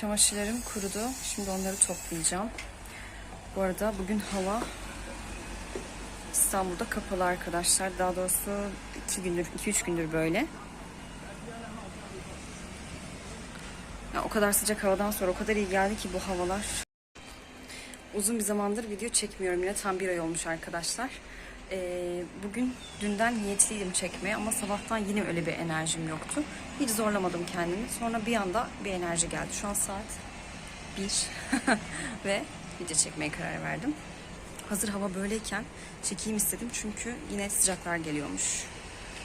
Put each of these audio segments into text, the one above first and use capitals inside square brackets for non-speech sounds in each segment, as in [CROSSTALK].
Çamaşırlarım kurudu. Şimdi onları toplayacağım. Bu arada bugün hava İstanbul'da kapalı arkadaşlar. Daha doğrusu 2 gündür, 2-3 gündür böyle. Ya o kadar sıcak havadan sonra o kadar iyi geldi ki bu havalar. Uzun bir zamandır video çekmiyorum yine tam bir ay olmuş arkadaşlar. Ee, bugün dünden niyetliydim çekmeye ama sabahtan yine öyle bir enerjim yoktu. Hiç zorlamadım kendimi. Sonra bir anda bir enerji geldi. Şu an saat 1 [LAUGHS] ve video çekmeye karar verdim. Hazır hava böyleyken çekeyim istedim çünkü yine sıcaklar geliyormuş.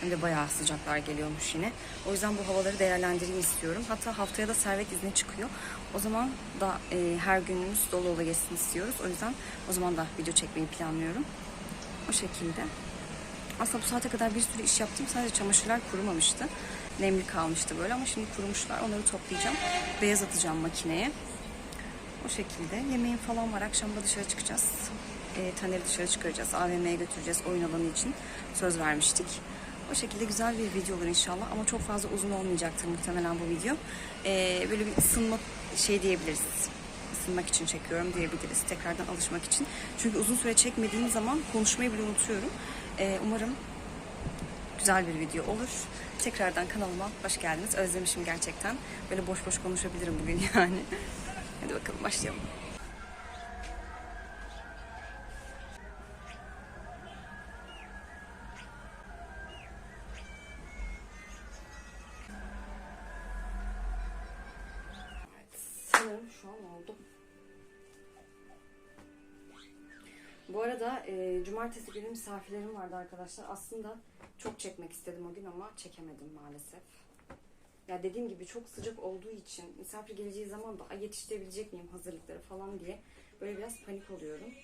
Hem de bayağı sıcaklar geliyormuş yine. O yüzden bu havaları değerlendireyim istiyorum. Hatta haftaya da servet izni çıkıyor. O zaman da e, her günümüz dolu dolu geçsin istiyoruz. O yüzden o zaman da video çekmeyi planlıyorum. O şekilde. Aslında bu saate kadar bir sürü iş yaptım. Sadece çamaşırlar kurumamıştı. Nemli kalmıştı böyle ama şimdi kurumuşlar. Onları toplayacağım. Beyaz atacağım makineye. O şekilde. Yemeğim falan var. Akşam da dışarı çıkacağız. E, Taner'i dışarı çıkaracağız. AVM'ye götüreceğiz. Oyun alanı için söz vermiştik. O şekilde güzel bir video olur inşallah. Ama çok fazla uzun olmayacaktır muhtemelen bu video. E, böyle bir ısınma şey diyebiliriz. Isınmak için çekiyorum diyebiliriz. Tekrardan alışmak için. Çünkü uzun süre çekmediğim zaman konuşmayı bile unutuyorum. E, umarım güzel bir video olur. Tekrardan kanalıma hoş geldiniz. Özlemişim gerçekten. Böyle boş boş konuşabilirim bugün [LAUGHS] yani. Hadi bakalım başlayalım. Cumartesi günü misafirlerim vardı arkadaşlar. Aslında çok çekmek istedim o gün ama çekemedim maalesef. Ya dediğim gibi çok sıcak olduğu için misafir geleceği zaman da "Ay, yetiştirebilecek miyim hazırlıkları falan diye böyle biraz panik oluyorum.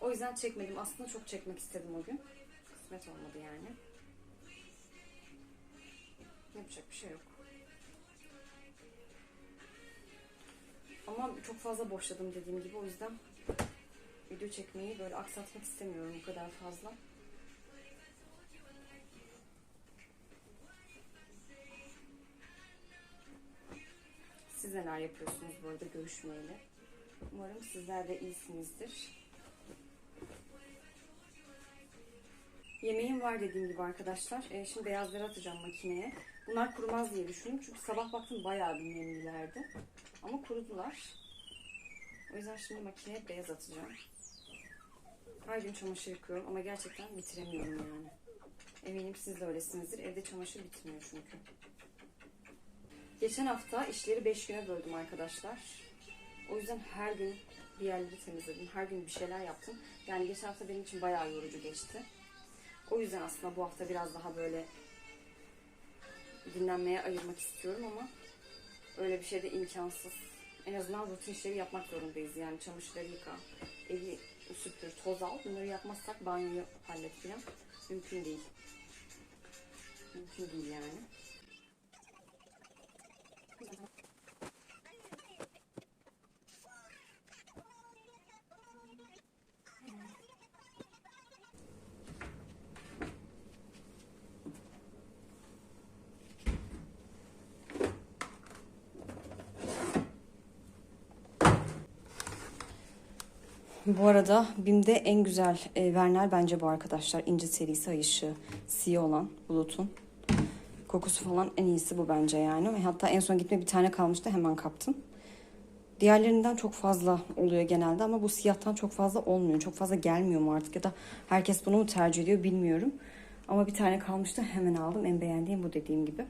O yüzden çekmedim. Aslında çok çekmek istedim o gün. Kısmet olmadı yani. Yapacak bir şey yok. Ama çok fazla boşladım dediğim gibi o yüzden video çekmeyi böyle aksatmak istemiyorum bu kadar fazla. Siz neler yapıyorsunuz bu arada görüşmeyeli? Umarım sizler de iyisinizdir. Yemeğim var dediğim gibi arkadaşlar. Ee, şimdi beyazları atacağım makineye. Bunlar kurumaz diye düşündüm. Çünkü sabah baktım bayağı bir nemlilerdi. Ama kurudular. O yüzden şimdi makineye beyaz atacağım. Her gün çamaşır yıkıyorum ama gerçekten bitiremiyorum yani. Eminim siz de öylesinizdir. Evde çamaşır bitmiyor çünkü. Geçen hafta işleri 5 güne böldüm arkadaşlar. O yüzden her gün bir yerleri temizledim. Her gün bir şeyler yaptım. Yani geçen hafta benim için bayağı yorucu geçti. O yüzden aslında bu hafta biraz daha böyle dinlenmeye ayırmak istiyorum ama öyle bir şey de imkansız. En azından rutin işleri yapmak zorundayız. Yani çamaşırları yıka, evi süpür, toz al. Bunları yapmazsak banyoyu hallet filan. Mümkün değil. Mümkün değil yani. Bu arada BİM'de en güzel e, Vernel bence bu arkadaşlar. İnce serisi ay ışığı. Siyah olan bulutun. Kokusu falan en iyisi bu bence yani. Hatta en son gitme bir tane kalmıştı hemen kaptım. Diğerlerinden çok fazla oluyor genelde ama bu siyahtan çok fazla olmuyor. Çok fazla gelmiyor mu artık ya da herkes bunu mu tercih ediyor bilmiyorum. Ama bir tane kalmıştı hemen aldım. En beğendiğim bu dediğim gibi.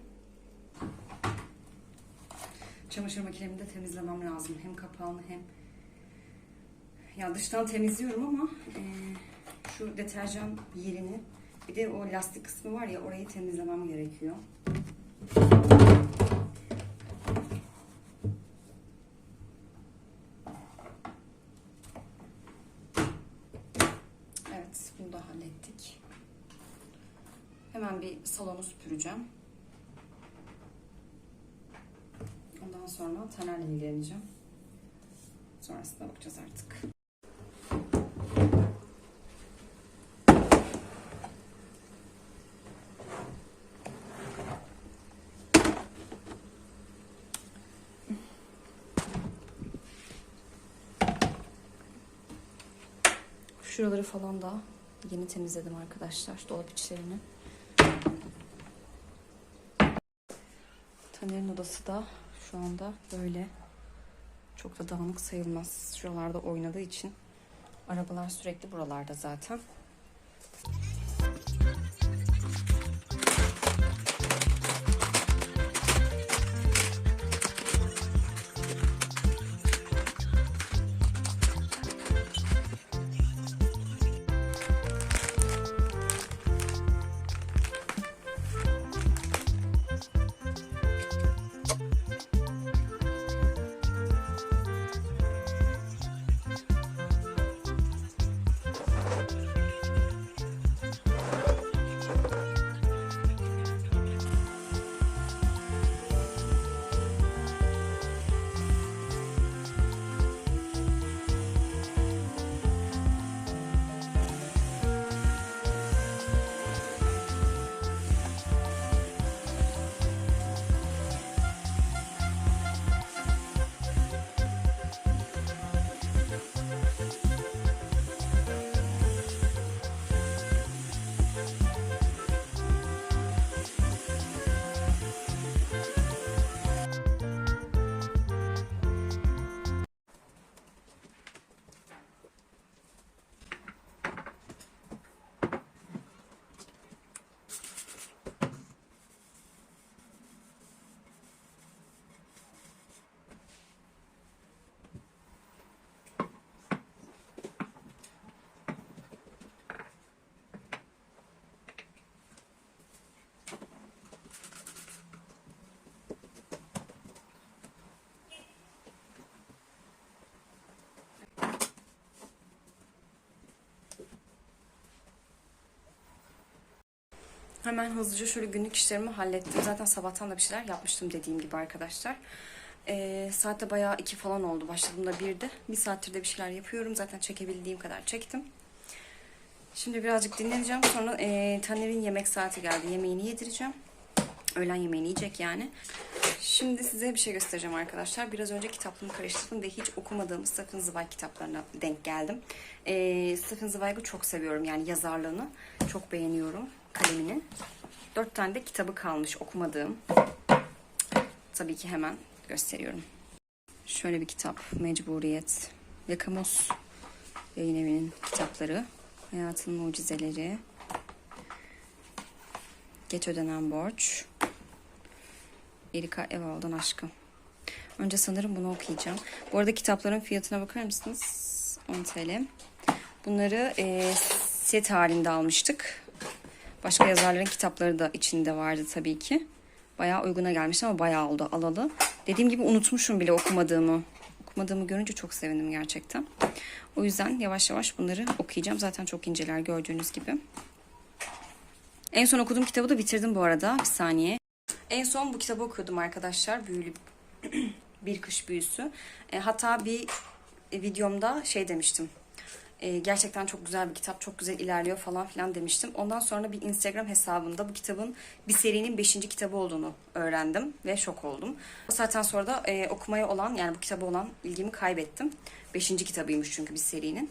Çamaşır makinemi de temizlemem lazım. Hem kapağını hem ya dıştan temizliyorum ama e, şu deterjan yerini bir de o lastik kısmı var ya orayı temizlemem gerekiyor. Evet bunu da hallettik. Hemen bir salonu süpüreceğim. Ondan sonra Taner'le ilgileneceğim. Sonrasında bakacağız artık. Şuraları falan da yeni temizledim arkadaşlar. Dolap içlerini. Taner'in odası da şu anda böyle. Çok da dağınık sayılmaz. Şuralarda oynadığı için. Arabalar sürekli buralarda zaten. Hemen hızlıca şöyle günlük işlerimi hallettim. Zaten sabahtan da bir şeyler yapmıştım dediğim gibi arkadaşlar. Ee, saatte bayağı iki falan oldu. Başladığımda birdi. Bir saattir de bir şeyler yapıyorum. Zaten çekebildiğim kadar çektim. Şimdi birazcık dinleneceğim. Sonra e, Taner'in yemek saati geldi. Yemeğini yedireceğim. Öğlen yemeğini yiyecek yani. Şimdi size bir şey göstereceğim arkadaşlar. Biraz önce kitaplığımı karıştırdım ve hiç okumadığım Stephen Zweig kitaplarına denk geldim. Ee, Stephen Zweig'ı çok seviyorum yani yazarlığını. Çok beğeniyorum kaleminin. Dört tane de kitabı kalmış okumadığım. Tabii ki hemen gösteriyorum. Şöyle bir kitap. Mecburiyet. Yakamoz yayın evinin kitapları. Hayatın mucizeleri. Geç ödenen borç. Erika Eval'dan aşkım. Önce sanırım bunu okuyacağım. Bu arada kitapların fiyatına bakar mısınız? 10 TL. Bunları e, set halinde almıştık. Başka yazarların kitapları da içinde vardı tabii ki. Bayağı uyguna gelmiş ama bayağı oldu alalı. Dediğim gibi unutmuşum bile okumadığımı. Okumadığımı görünce çok sevindim gerçekten. O yüzden yavaş yavaş bunları okuyacağım. Zaten çok inceler gördüğünüz gibi. En son okuduğum kitabı da bitirdim bu arada. Bir saniye. En son bu kitabı okuyordum arkadaşlar. Büyülü [CLEARS THROAT] bir kış büyüsü. E, hatta bir videomda şey demiştim. E, gerçekten çok güzel bir kitap, çok güzel ilerliyor falan filan demiştim. Ondan sonra bir Instagram hesabında bu kitabın bir serinin 5. kitabı olduğunu öğrendim ve şok oldum. O saatten sonra da e, okumaya olan yani bu kitaba olan ilgimi kaybettim. 5. kitabıymış çünkü bir serinin.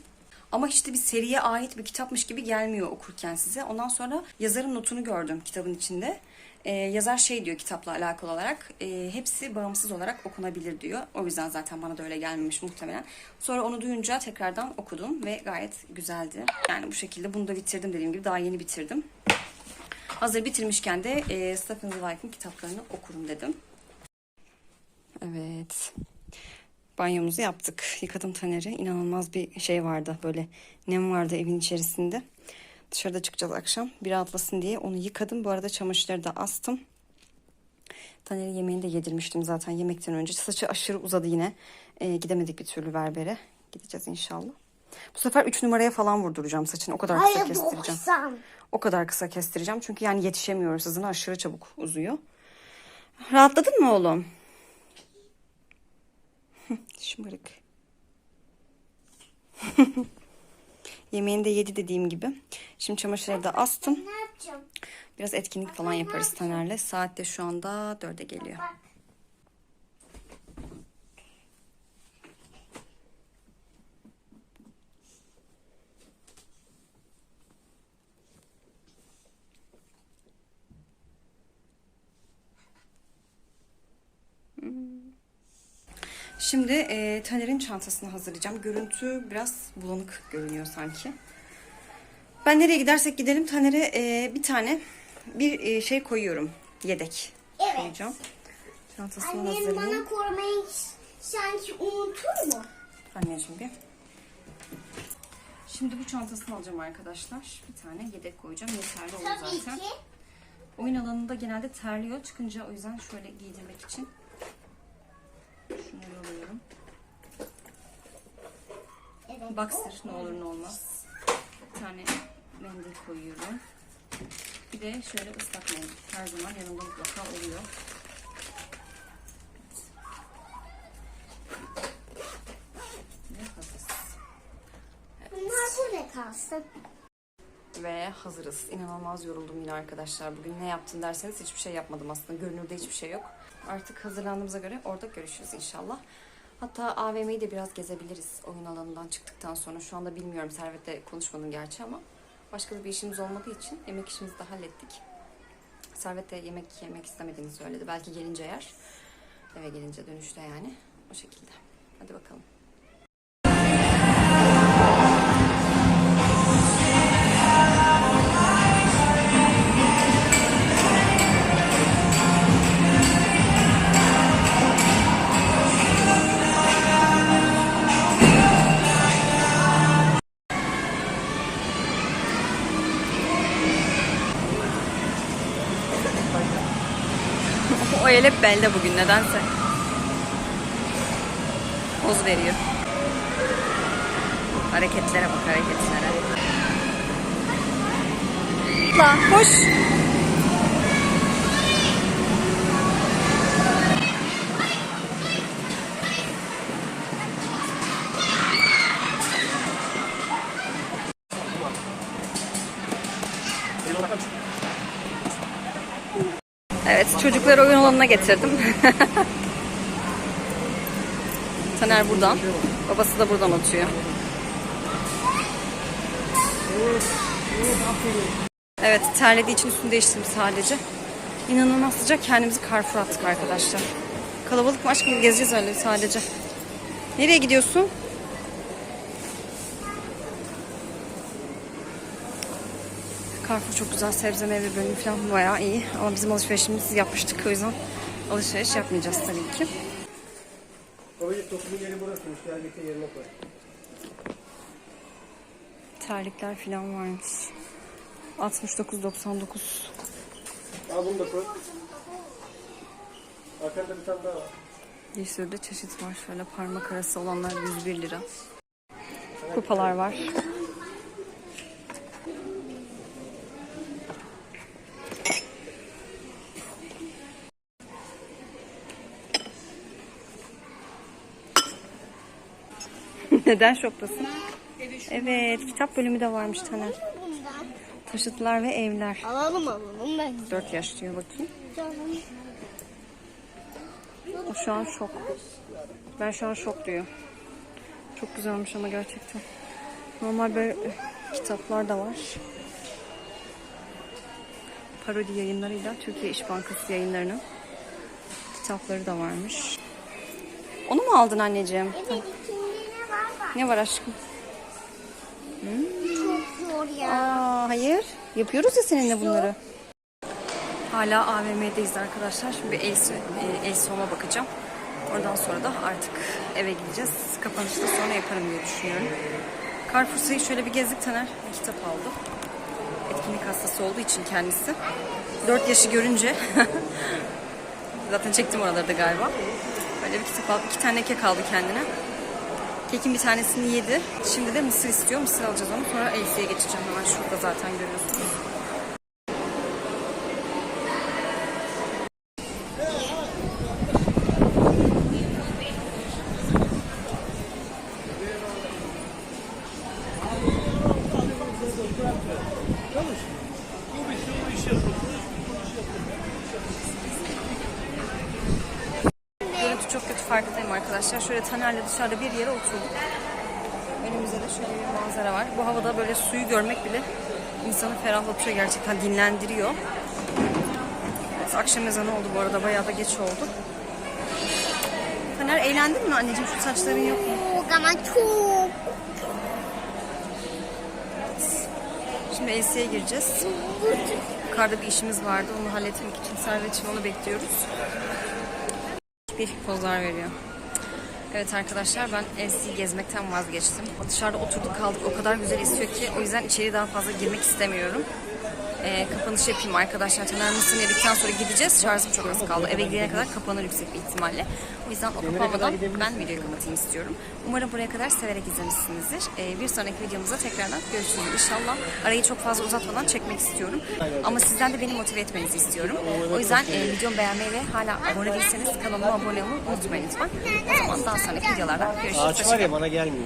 Ama işte bir seriye ait bir kitapmış gibi gelmiyor okurken size. Ondan sonra yazarın notunu gördüm kitabın içinde. Ee, yazar şey diyor kitapla alakalı olarak e, hepsi bağımsız olarak okunabilir diyor. O yüzden zaten bana da öyle gelmemiş muhtemelen. Sonra onu duyunca tekrardan okudum ve gayet güzeldi. Yani bu şekilde bunu da bitirdim dediğim gibi daha yeni bitirdim. Hazır bitirmişken de e, Stephen Zweig'in kitaplarını okurum dedim. Evet. Banyomuzu yaptık. Yıkadım Taner'i. İnanılmaz bir şey vardı. Böyle nem vardı evin içerisinde. Dışarıda çıkacağız akşam. Bir rahatlasın diye onu yıkadım. Bu arada çamaşırları da astım. Taner'in yemeğini de yedirmiştim zaten yemekten önce. Saçı aşırı uzadı yine. Ee, gidemedik bir türlü berbere. Gideceğiz inşallah. Bu sefer 3 numaraya falan vurduracağım saçını. O kadar kısa Hayır kestireceğim. 90. O kadar kısa kestireceğim. Çünkü yani yetişemiyoruz. Hızına aşırı çabuk uzuyor. Rahatladın mı oğlum? [LAUGHS] Şımarık. [LAUGHS] Yemeğini de yedi dediğim gibi. Şimdi çamaşırları da astım. Biraz etkinlik falan yaparız Taner'le. Saat de şu anda dörde geliyor. Şimdi e, Taner'in çantasını hazırlayacağım. Görüntü biraz bulanık görünüyor sanki. Ben nereye gidersek gidelim Taner'e e, bir tane bir e, şey koyuyorum. Yedek Evet. koyacağım. Çantasını Annem hazırlayayım. bana korumayı sanki unutur mu? Anneciğim bir. Şimdi bu çantasını alacağım arkadaşlar. Bir tane yedek koyacağım. Yeterli olur Tabii zaten. ki. Oyun alanında genelde terliyor. Çıkınca o yüzden şöyle giydirmek için şunları alıyorum. Evet. Boxer ne olur ne olmaz. Bir tane mendil koyuyorum. Bir de şöyle ıslak mendil. Her zaman yanımda mutlaka oluyor. Kalsın. Ve hazırız. İnanılmaz yoruldum yine arkadaşlar. Bugün ne yaptın derseniz hiçbir şey yapmadım aslında. Görünürde hiçbir şey yok. Artık hazırlandığımıza göre orada görüşürüz inşallah. Hatta AVM'yi de biraz gezebiliriz oyun alanından çıktıktan sonra. Şu anda bilmiyorum Servet'le konuşmadım gerçi ama başka bir işimiz olmadığı için yemek işimizi de hallettik. Servet de yemek yemek istemediğini söyledi. Belki gelince yer. Eve gelince dönüşte yani. O şekilde. Hadi bakalım. Hep bugün nedense. Poz veriyor. Hareketlere bak hareketlere. La koş. Evet, çocukları oyun alanına getirdim. [LAUGHS] Taner buradan, babası da buradan atıyor. Evet, terlediği için üstünü değiştirdim sadece. İnanılmaz sıcak, kendimizi Carrefour'a attık arkadaşlar. Kalabalık mı aşkım? Gezeceğiz öyle sadece. Nereye gidiyorsun? Carrefour çok güzel sebze meyve bölümü falan bayağı iyi. Ama bizim alışverişimizi yapmıştık o yüzden alışveriş yapmayacağız tabii ki. Babacık topumun yeri burasıymış. Gel getir yerine koy. Terlikler falan varmış. 69.99. Al bunu da koy. Arkanda bir tane daha var. Bir sürü de çeşit var. Şöyle parmak arası olanlar 101 lira. Kupalar var. [LAUGHS] Neden şoktasın? Evet, kitap bölümü de varmış Taner. Taşıtlar ve evler. Alalım alalım ben. 4 yaş diyor bakayım. O şu an şok. Ben şu an şok diyor. Çok güzelmiş ama gerçekten. Normal böyle e, kitaplar da var. Parodi yayınlarıyla Türkiye İş Bankası yayınlarının kitapları da varmış. Onu mu aldın anneciğim? Evet ne var aşkım? Çok zor ya. Aa, hayır. Yapıyoruz ya seninle bunları. Hala AVM'deyiz arkadaşlar. Şimdi bir el, el soğuma bakacağım. Oradan sonra da artık eve gideceğiz. Kapanışı da sonra yaparım diye düşünüyorum. Carrefour'u şöyle bir gezdik Taner. Bir kitap aldı. Etkinlik hastası olduğu için kendisi. 4 yaşı görünce [LAUGHS] zaten çektim oraları da galiba. Böyle bir kitap aldı. İki tane kek aldı kendine. Kekin bir tanesini yedi. Şimdi de mısır istiyor. Mısır alacağız onu. Sonra Elsa'ya geçeceğim. Hemen şurada zaten görüyorsunuz. Şöyle Taner'le dışarıda bir yere oturduk. Önümüzde de şöyle bir manzara var. Bu havada böyle suyu görmek bile insanı ferahlatıyor gerçekten dinlendiriyor. Evet, akşam ezanı oldu bu arada bayağı da geç oldu. Taner eğlendin mi anneciğim? Şu saçların yok mu? Çok ama çok. Şimdi LC'ye gireceğiz. Yukarıda bir işimiz vardı. Onu halletmek için Servet için onu bekliyoruz. Değişik pozlar veriyor. Evet arkadaşlar ben LC'yi gezmekten vazgeçtim. Dışarıda oturduk kaldık. O kadar güzel esiyor ki o yüzden içeri daha fazla girmek istemiyorum. Ee, kapanış yapayım arkadaşlar. Taner Mısır'ı yedikten sonra gideceğiz. Şarjım çok az kaldı. Eve gidene kadar kapanır yüksek bir ihtimalle. O yüzden o kapanmadan ben videoyu kapatayım istiyorum. Umarım buraya kadar severek izlemişsinizdir. Ee, bir sonraki videomuzda tekrardan görüşürüz inşallah. Arayı çok fazla uzatmadan çekmek istiyorum. Ama sizden de beni motive etmenizi istiyorum. O yüzden e, videomu beğenmeyi ve hala abone değilseniz kanalıma abone olmayı unutmayın lütfen. O zaman daha sonraki videolarda görüşürüz. Ağaç var ya bana gelmiyor.